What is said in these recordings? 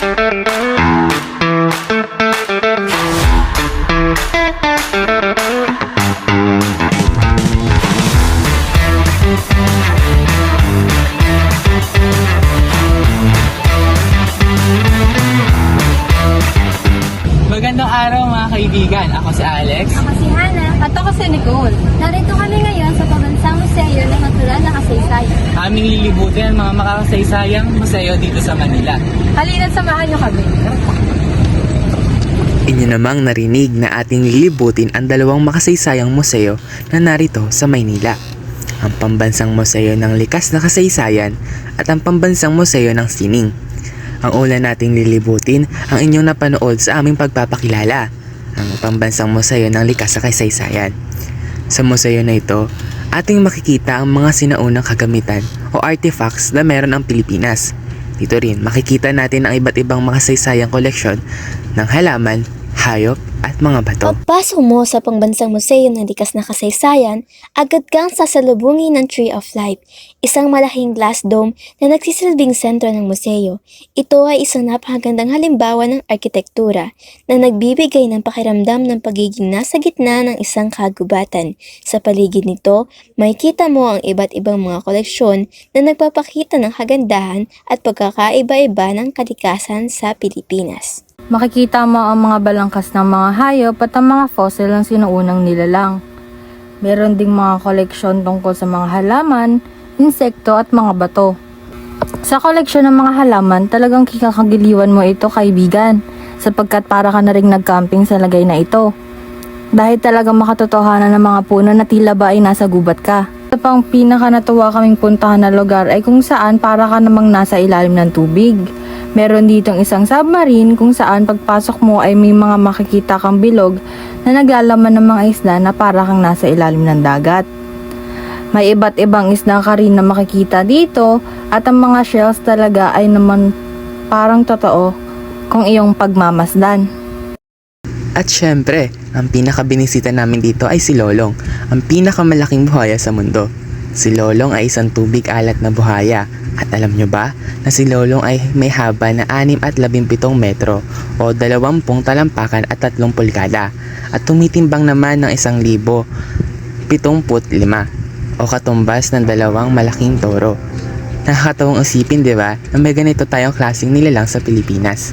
Magandang araw mga kaibigan. Ako si Alex. Ako si Hana. At ako si Nicole. Narito kami ngayon sa Pambansang Museo ng Natural na Kasaysayan. Aming lilibutin ang mga makakasaysayang museo dito sa Manila. Halina't samahan niyo kami. Inyo namang narinig na ating lilibutin ang dalawang makasaysayang museo na narito sa Maynila. Ang Pambansang Museo ng Likas na Kasaysayan at ang Pambansang Museo ng Sining. Ang una nating lilibutin ang inyong napanood sa aming pagpapakilala, ang Pambansang Museo ng Likas na Kasaysayan. Sa museo na ito, ating makikita ang mga sinaunang kagamitan o artifacts na meron ang Pilipinas. Dito rin makikita natin ang iba't ibang makasaysayang koleksyon ng halaman, hayop at mga bato. Pagpasok mo sa Pambansang Museo ng Likas na Kasaysayan, agad kang sasalubungin ng Tree of Life, isang malaking glass dome na nagsisilbing sentro ng museo. Ito ay isang napakagandang halimbawa ng arkitektura na nagbibigay ng pakiramdam ng pagiging nasa gitna ng isang kagubatan. Sa paligid nito, makikita mo ang iba't ibang mga koleksyon na nagpapakita ng kagandahan at pagkakaiba-iba ng kalikasan sa Pilipinas. Makikita mo ang mga balangkas ng mga hayop at ang mga fossil ng sinuunang nilalang. Meron ding mga koleksyon tungkol sa mga halaman, insekto at mga bato. Sa koleksyon ng mga halaman, talagang kikakagiliwan mo ito kaibigan, sapagkat para ka na rin nagcamping sa lagay na ito. Dahil talagang makatotohanan ng mga puno na tila ba ay nasa gubat ka. Isa pang pinaka natuwa kaming puntahan na lugar ay kung saan para ka namang nasa ilalim ng tubig. Meron ditong isang submarine kung saan pagpasok mo ay may mga makikita kang bilog na naglalaman ng mga isla na para kang nasa ilalim ng dagat. May iba't ibang isda ka rin na makikita dito at ang mga shells talaga ay naman parang totoo kung iyong pagmamasdan. At syempre, ang pinakabinisita namin dito ay si Lolong, ang pinakamalaking buhaya sa mundo. Si Lolong ay isang tubig alat na buhaya. At alam nyo ba na si Lolong ay may haba na 6 at 17 metro o 20 talampakan at 3 pulgada at tumitimbang naman ng 1,075 o katumbas ng dalawang malaking toro. Nakakatawang isipin, di ba, na may ganito tayong klaseng nilalang sa Pilipinas.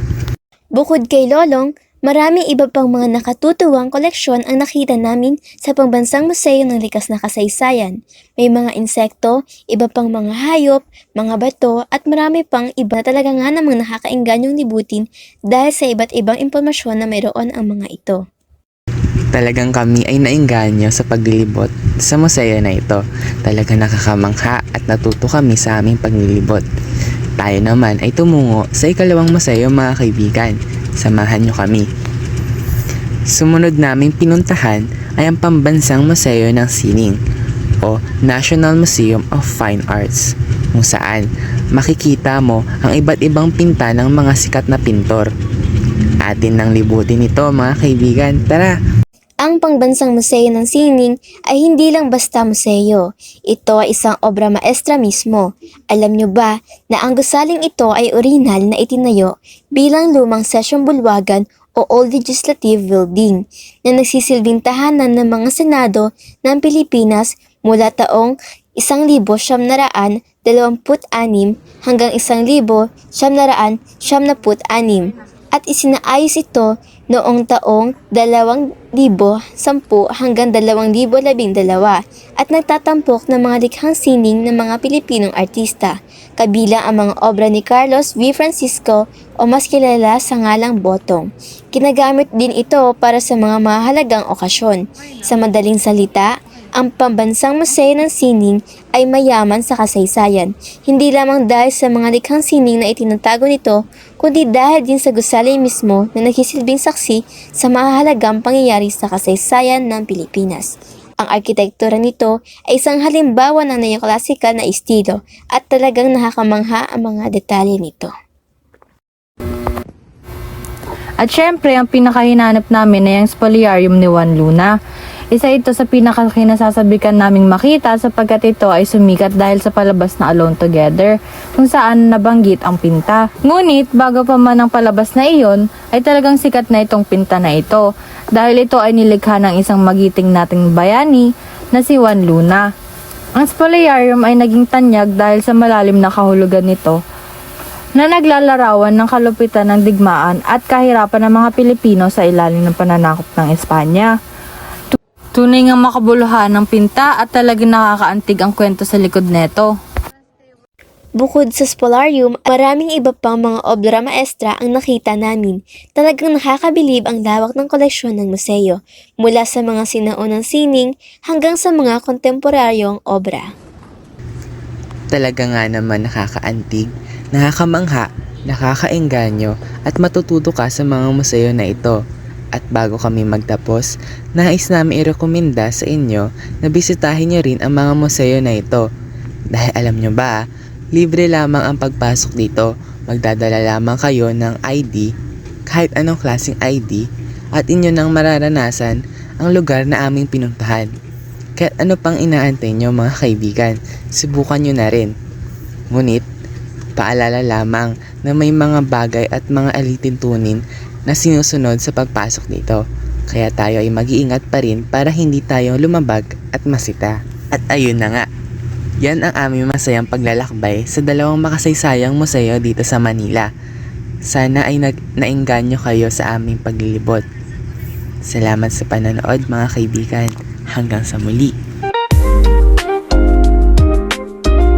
Bukod kay Lolong, marami iba pang mga nakatutuwang koleksyon ang nakita namin sa Pambansang Museo ng Likas na Kasaysayan. May mga insekto, iba pang mga hayop, mga bato at marami pang iba na talaga nga namang nakakainganyong libutin dahil sa iba't ibang impormasyon na mayroon ang mga ito. Talagang kami ay nainganyo sa paglilibot sa museo na ito. Talagang nakakamangha at natuto kami sa aming paglilibot. Tayo naman ay tumungo sa ikalawang museo mga kaibigan. Samahan nyo kami. Sumunod naming pinuntahan ay ang Pambansang Museo ng Sining o National Museum of Fine Arts kung saan makikita mo ang iba't ibang pinta ng mga sikat na pintor. Atin nang libutin ito mga kaibigan. Tara! Ang Pangbansang Museo ng Sining ay hindi lang basta museo. Ito ay isang obra maestra mismo. Alam nyo ba na ang gusaling ito ay orinal na itinayo bilang lumang sesyong bulwagan o Old Legislative Building na nagsisilbing tahanan ng mga Senado ng Pilipinas mula taong 1926 hanggang 1976 at isinaayos ito noong taong 2010 hanggang 2012 at nagtatampok ng mga likhang sining ng mga Pilipinong artista, kabilang ang mga obra ni Carlos V. Francisco o mas kilala sa ngalang Botong. Ginagamit din ito para sa mga mahalagang okasyon. Sa madaling salita, ang Pambansang Museo ng Sining ay mayaman sa kasaysayan, hindi lamang dahil sa mga likhang sining na itinatago nito, kundi dahil din sa gusali mismo na nagsisilbing saksi sa mahalagang pangyayari sa kasaysayan ng Pilipinas. Ang arkitektura nito ay isang halimbawa ng neoklasikal na estilo at talagang nakakamangha ang mga detalye nito. At syempre, ang pinakahinanap namin ay ang spoliarium ni Juan Luna. Isa ito sa pinakakinasasabikan naming makita sapagkat ito ay sumikat dahil sa palabas na Alone Together kung saan nabanggit ang pinta. Ngunit bago pa man ang palabas na iyon ay talagang sikat na itong pinta na ito dahil ito ay nilikha ng isang magiting nating bayani na si Juan Luna. Ang Spoliarium ay naging tanyag dahil sa malalim na kahulugan nito na naglalarawan ng kalupitan ng digmaan at kahirapan ng mga Pilipino sa ilalim ng pananakop ng Espanya. Tu- Tunay nga makabuluhan ng pinta at talagang nakakaantig ang kwento sa likod neto. Bukod sa Spolarium, maraming iba pang mga obra maestra ang nakita namin. Talagang nakakabilib ang lawak ng koleksyon ng museo, mula sa mga sinaunang sining hanggang sa mga kontemporaryong obra. Talaga nga naman nakakaantig, nakakamangha, nakakaengganyo at matututo ka sa mga museo na ito. At bago kami magtapos, nais namin irekomenda sa inyo na bisitahin nyo rin ang mga museo na ito. Dahil alam nyo ba, libre lamang ang pagpasok dito. Magdadala lamang kayo ng ID, kahit anong klaseng ID, at inyo nang mararanasan ang lugar na aming pinuntahan. Kahit ano pang inaantay nyo mga kaibigan, subukan nyo na rin. Ngunit, paalala lamang na may mga bagay at mga alitintunin na sinusunod sa pagpasok dito. Kaya tayo ay mag-iingat pa rin para hindi tayo lumabag at masita. At ayun na nga, yan ang aming masayang paglalakbay sa dalawang makasaysayang museo dito sa Manila. Sana ay nag nainganyo kayo sa aming paglilibot. Salamat sa panonood mga kaibigan. Hanggang sa muli.